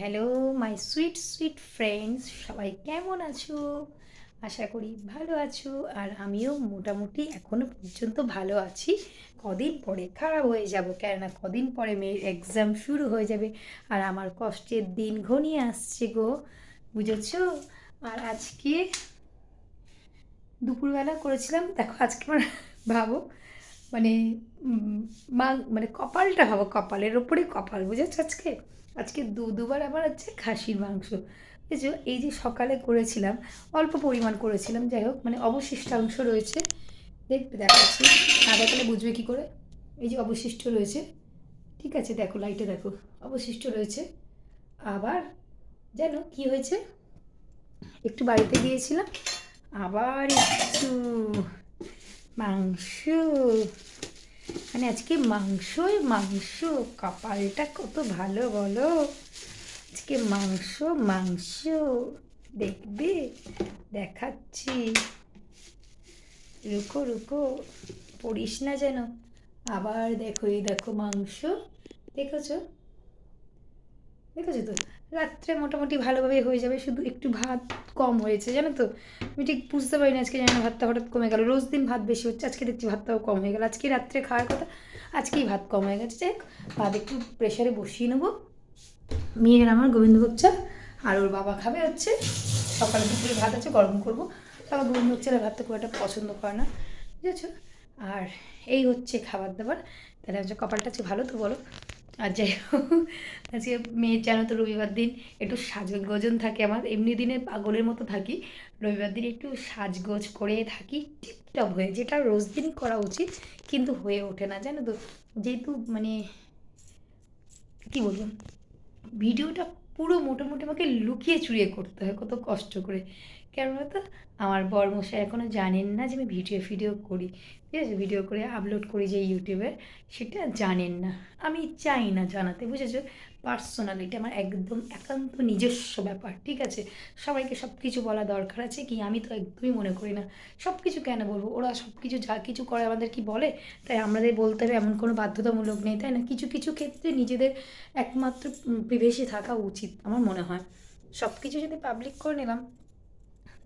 Hello my sweet sweet friends সবাই কেমন আছো? আশা করি ভালো আছো। আর আমিও মোটামুটি এখনও পর্যন্ত ভালো আছি। কদিন পরে খারাপ হয়ে যাব, কেননা কদিন পরে মেয়ের এক্সাম শুরু হয়ে যাবে। আর আমার কষ্টের দিন ঘনিয়ে আসছে গো, বুঝেছ? আর আজকে দুপুরবেলা করেছিলাম, দেখো আজকে আমার ভাবো মানে মা মানে কপালটা ভাবো, কপালের ওপরে কপাল, বুঝেছ আজকে? আজকে দু দুবার আবার হচ্ছে খাসির মাংস। বুঝেছ এই যে সকালে করেছিলাম, অল্প পরিমাণ করেছিলাম, যাই হোক মানে অবশিষ্টাংশ রয়েছে। দেখবে দেখাচ্ছি। না দেখালে বুঝবে কী করে? এই যে অবশিষ্ট রয়েছে। ঠিক আছে, দেখো লাইটে দেখো। অবশিষ্ট রয়েছে। আবার, জানো কি হয়েছে? একটু বাড়িতে গিয়েছিলাম, আবার একটু মাংস মানে আজকে মাংসই মাংস, কপালটা কত ভালো বলো। আজকে মাংস মাংস, দেখবে, দেখাচ্ছি। রুকো রুকো, পড়িস না যেন। আবার দেখো, এই দেখো মাংস, দেখেছ? দেখেছ তো? রাত্রে মোটামুটি ভালোভাবে হয়ে যাবে, শুধু একটু ভাত কম হয়েছে, জানো তো? আমি ঠিক বুঝতে পারি না আজকে জানি ভাতটা হঠাৎ কমে গেল। রোজ দিন ভাত বেশি হচ্ছে, আজকে দেখছি ভাতটাও কম হয়ে গেল। আজকে রাত্রে খাওয়ার কথা, আজকেই ভাত কম হয়ে গেছে। যাই ভাত একটু প্রেশারে বসিয়ে নেব। মেয়ের আমার গোবিন্দভোগ চা আর ওর বাবা খাবে হচ্ছে, সকালে দুপুরে ভাত আছে, গরম করব। বাবা গোবিন্দভোগ চালের ভাতটা খুব একটা পছন্দ করে না, বুঝেছ? আর এই হচ্ছে খাবার দাবার। তাহলে হচ্ছে কপালটা হচ্ছে ভালো তো, বলো? আর যাই হোক, আজকে মেয়ের জানো তো রবিবার দিন একটু সাজগোজন থাকে আমার, এমনি দিনে পাগলের মতো থাকি। রবিবার দিন একটু সাজগোজ করে থাকি, টিপটপ হয়ে, যেটা রোজ দিন করা উচিত, কিন্তু হয়ে ওঠে না, জানো তো? যেহেতু মানে কী বলব? ভিডিওটা পুরো মোটামুটি আমাকে লুকিয়ে চুরিয়ে করতে হয়, কত কষ্ট করে। কেন তো আমার বরমশাই এখনও জানেন না যে আমি ভিডিও ফিডিও করি। ঠিক আছে? ভিডিও করে আপলোড করি যে ইউটিউবে, সেটা জানেন না। আমি চাই না জানাতে, বুঝেছ? পার্সোনাল এটা আমার একদম একান্ত নিজস্ব ব্যাপার, ঠিক আছে? সবাইকে সব কিছু বলা দরকার আছে কি? আমি তো একদমই মনে করি না। সব কিছু কেন বলব? ওরা সব কিছু যা কিছু করে আমাদের কি বলে? তাই আমাদের বলতে হবে এমন কোনো বাধ্যতামূলক নেই, তাই না? কিছু কিছু ক্ষেত্রে নিজেদের একমাত্র প্রিভেসি থাকা উচিত, আমার মনে হয়। সব কিছু যদি পাবলিক করে নিলাম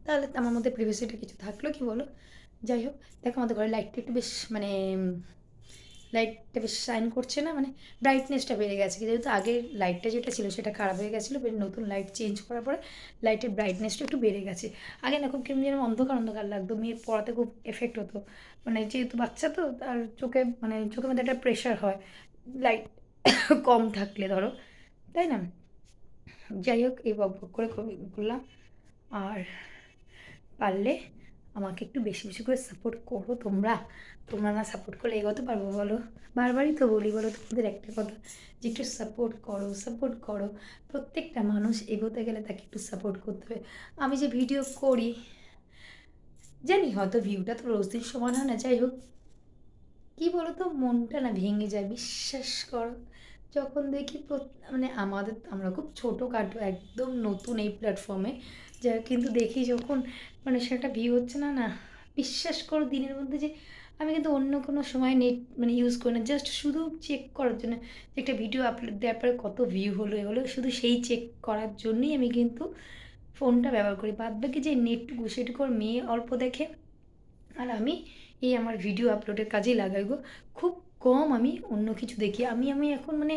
তাহলে আমার মধ্যে প্রিভেসিটা কিছু থাকল, কি বলো? যাই হোক, দেখো আমাদের ঘরে লাইটটা একটু বেশ মানে লাইটটা বেশ শাইন করছে না? মানে ব্রাইটনেসটা বেড়ে গেছে। যেহেতু আগের লাইটটা যেটা ছিল, সেটা খারাপ হয়ে গেছিল নতুন লাইট চেঞ্জ করার পরে লাইটের ব্রাইটনেসটা একটু বেড়ে গেছে। আগে না, খুব কেমন যেন অন্ধকার অন্ধকার লাগতো। মেয়ের পড়াতে খুব এফেক্ট হতো। মানে যেহেতু বাচ্চা তো, তার চোখে মানে চোখের মধ্যে একটা প্রেশার হয়। লাইট কম থাকলে ধরো, তাই না? যাই হোক, এই বক বক করে কর- করলাম। আর পারলে আমাকে একটু বেশি বেশি করে সাপোর্ট করো তোমরা। তোমরা না সাপোর্ট করলে এগোতে পারব বলো? বারবারই তো বলি বলো তোমাদের একটা কথা, যে একটু সাপোর্ট করো সাপোর্ট করো। প্রত্যেকটা মানুষ এগোতে গেলে তাকে একটু সাপোর্ট করতে হবে। আমি যে ভিডিও করি, জানি হয়তো ভিউটা তো রোজ দিন সমান হয় না, যাই হোক। কী বলো তো মনটা না ভেঙে যায়, বিশ্বাস করো। যখন দেখি মানে আমাদের, আমরা খুব ছোটো ছোটোখাটো একদম নতুন এই প্ল্যাটফর্মে যা কিন্তু দেখি যখন মানে সেটা ভিউ হচ্ছে না না, বিশ্বাস করো দিনের মধ্যে যে আমি কিন্তু অন্য কোনো সময় নেট মানে ইউজ করি না জাস্ট শুধু চেক করার জন্য, যে একটা ভিডিও আপলোড দেওয়ার পরে কত ভিউ হলো, এগুলো শুধু সেই চেক করার জন্যই আমি কিন্তু ফোনটা ব্যবহার করি। বাদ বাকি যে নেটটুকু সেটুকু আর মেয়ে অল্প দেখে, আর আমি এই আমার ভিডিও আপলোডের কাজেই লাগাই গো। খুব কম, আমি অন্য কিছু দেখি। আমি আমি এখন মানে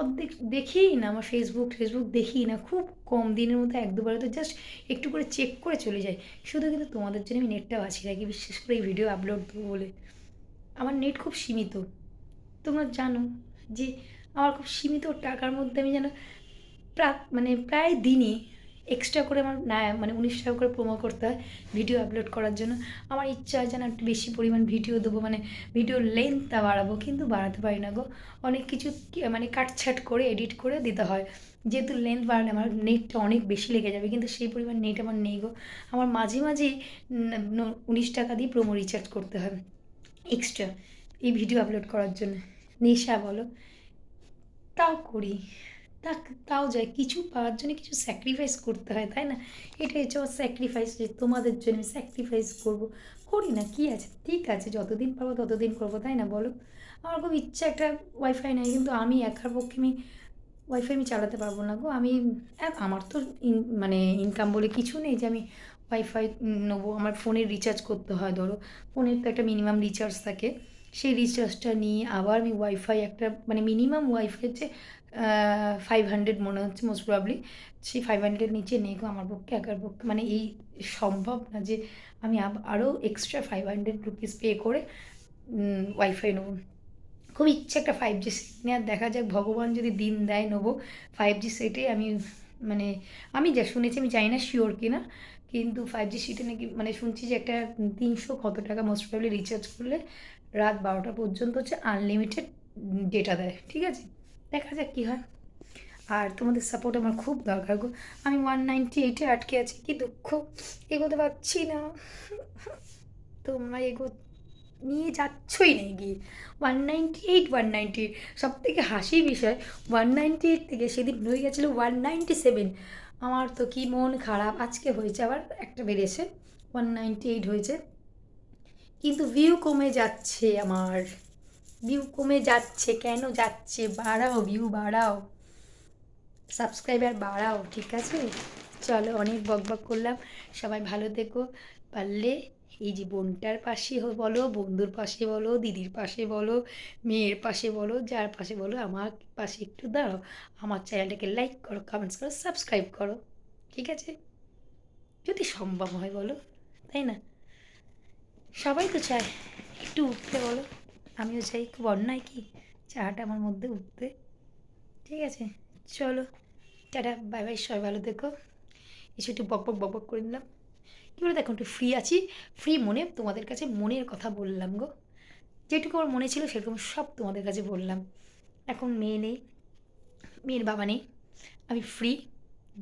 অর্ধেক দেখিই না, আমার ফেসবুক ফেসবুক দেখি না, খুব কম দিনের মধ্যে এক দুবার তো জাস্ট একটু করে চেক করে চলে যাই। শুধু কিন্তু তোমাদের জন্য আমি নেটটা বাঁচিয়ে রাখি বিশেষ করে এই ভিডিও আপলোড দেবো বলে। আমার নেট খুব সীমিত। তোমরা জানো যে আমার খুব সীমিত টাকার মধ্যে আমি যেন প্রা মানে প্রায় দিনই এক্সট্রা করে আমার না মানে উনিশ টাকা করে প্রোমো করতে হয় ভিডিও আপলোড করার জন্য। আমার ইচ্ছা হয় যেন একটু বেশি পরিমাণ ভিডিও দেবো মানে ভিডিওর লেন্থটা বাড়াবো, কিন্তু বাড়াতে পারি না গো। অনেক কিছু মানে কাটছাট করে এডিট করে দিতে হয়। যেহেতু লেন্থ বাড়ালে আমার নেটটা অনেক বেশি লেগে যাবে, কিন্তু সেই পরিমাণ নেট আমার নেই গো। আমার মাঝে মাঝেই উনিশ টাকা দিয়ে প্রোমো রিচার্জ করতে হয় এক্সট্রা এই ভিডিও আপলোড করার জন্য। নেশা বলো, তাও করি। তা তাও যায়। কিছু পাওয়ার জন্য কিছু স্যাক্রিফাইস করতে হয়, তাই না? এটাই হচ্ছে আমার স্যাক্রিফাইস যে তোমাদের জন্য স্যাক্রিফাইস করব। করি না, কি আছে? ঠিক আছে, যতদিন পারব ততদিন করব, তাই না বলো? আমার খুব ইচ্ছা একটা ওয়াইফাই নেই, কিন্তু আমি একার পক্ষে আমি ওয়াইফাই আমি চালাতে পারব না গো। আমি আমার তো মানে ইনকাম বলে কিছু নেই যে আমি ওয়াইফাই নেব। আমার ফোনের রিচার্জ করতে হয়, ধরো। ফোনের তো একটা মিনিমাম রিচার্জ থাকে। সেই রিচার্জটা নিয়ে আবার আমি ওয়াইফাই একটা মানে মিনিমাম ওয়াইফাই হচ্ছে ফাইভ হান্ড্রেড মনে হচ্ছে মোস্ট প্রবলি সেই ফাইভ হান্ড্রেড নিচে নেই আমার পক্ষে, একার পক্ষে। মানে এই সম্ভব না যে আমি আরও extra five hundred rupees pay করে ওয়াইফাই নেব। খুব ইচ্ছে একটা ফাইভ জি সেট নেওয়ার। দেখা যাক, ভগবান যদি দিন দেয় নেব। ফাইভ জি সেটে আমি মানে আমি যা শুনেছি, আমি জানি না শিওর কিনা। কিন্তু ফাইভ জি সিটে নাকি মানে শুনছি যে একটা তিনশো কত টাকা মোস্ট প্রবলি রিচার্জ করলে রাত বারোটা পর্যন্ত হচ্ছে আনলিমিটেড ডেটা দেয়। ঠিক আছে? দেখা যাক কী হয়। আর তোমাদের সাপোর্ট আমার খুব দরকার গো। আমি ওয়ান নাইনটি এইটে আটকে আছি, কি দুঃখ। এগোতে পারছি না। তোমরা এগো, নিয়ে যাচ্ছই না গিয়ে one ninety eight one ninety সব থেকে হাসির বিষয় ওয়ান নাইনটি এইট থেকে সেদিন হয়ে গেছিল ওয়ান নাইনটি সেভেন আমার তো কি মন খারাপ, আজকে হয়েছে আবার একটা বেড়েছে ওয়ান নাইনটি এইট হয়েছে। কিন্তু ভিউ কমে যাচ্ছে আমার। ভিউ কমে যাচ্ছে, কেন যাচ্ছে? বাড়াও ভিউ বাড়াও। সাবস্ক্রাইবার বাড়াও, ঠিক আছে? চলো, অনেক বক বক করলাম। সবাই ভালো থেকো। পারলে এই যে বোনটার পাশে বলো, বন্ধুর পাশে বলো, দিদির পাশে বলো, মেয়ের পাশে বলো, যার পাশে বলো, আমার পাশে একটু দাঁড়াও। আমার চ্যানেলটাকে লাইক করো কমেন্টস করো সাবস্ক্রাইব করো, ঠিক আছে? যদি সম্ভব হয়, বলো, তাই না? সবাই তো চায়, একটু উঠতে বলো। আমিও চাই খুব অন্যায় কি? চাটা আমার মধ্যে উঠতে। ঠিক আছে, চলো, টাটা, বাই বাই, সবাই ভালো দেখো এসে একটু বক বক বক বক করে দিলাম কী বলে দেখো, একটু ফ্রি আছি। ফ্রি মনে তোমাদের কাছে মনের কথা বললাম গো। যেটুকু আমার মনে ছিল সেরকম সব তোমাদের কাছে বললাম। এখন মেয়ে নেই, মেয়ের বাবা নেই। আমি ফ্রি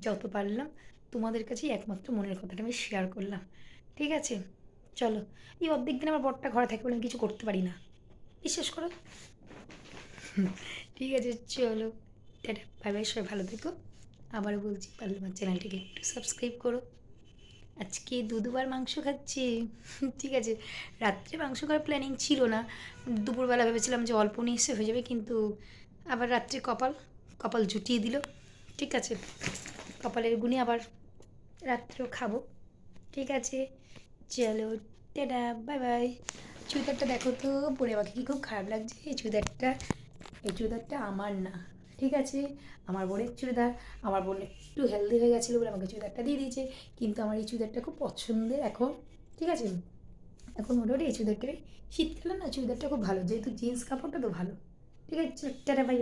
যত পারলাম তোমাদের কাছেই একমাত্র মনের কথাটা আমি শেয়ার করলাম। ঠিক আছে, চলো। এই অর্ধেক দিন আমার বরটা ঘরে থাকে বলে আমি কিছু করতে পারি না। বিশ্বাস করো। ঠিক আছে, চলো। টাটা বাই বাই সবাই ভালো থেকো। আবারও বলছি, পারলে আমার চ্যানেলটিকে একটু সাবস্ক্রাইব করো। আজকে দু দুবার মাংস খাচ্ছি। ঠিক আছে, রাত্রে মাংস খাওয়ার প্ল্যানিং ছিল না। দুপুরবেলা ভেবেছিলাম যে অল্প নিয়ে এসে হয়ে যাবে, কিন্তু আবার রাত্রে কপাল কপাল জুটিয়ে দিল। ঠিক আছে, কপালের গুণে আবার রাত্রেও খাব। ঠিক আছে, চলো, টাটা বাই বাই চুড়িদারটা দেখো তো, পরে আমাকে কি খুব খারাপ লাগছে? এই চুড়িদারটা এই চুড়িদারটা আমার না, ঠিক আছে? আমার বোনের চুড়িদার, আমার বোন একটু হেলদি হয়ে গেছিল বলে আমাকে চুড়িদারটা দিয়ে দিয়েছে, কিন্তু আমার এই চুড়িদারটা খুব পছন্দের এখন, ঠিক আছে? এখন মোটামুটি এই চুড়িদারটা শীতকালে না, চুড়িদারটা খুব ভালো, যেহেতু জিন্স কাপড়টা তো ভালো, ঠিক আছে? Tata bye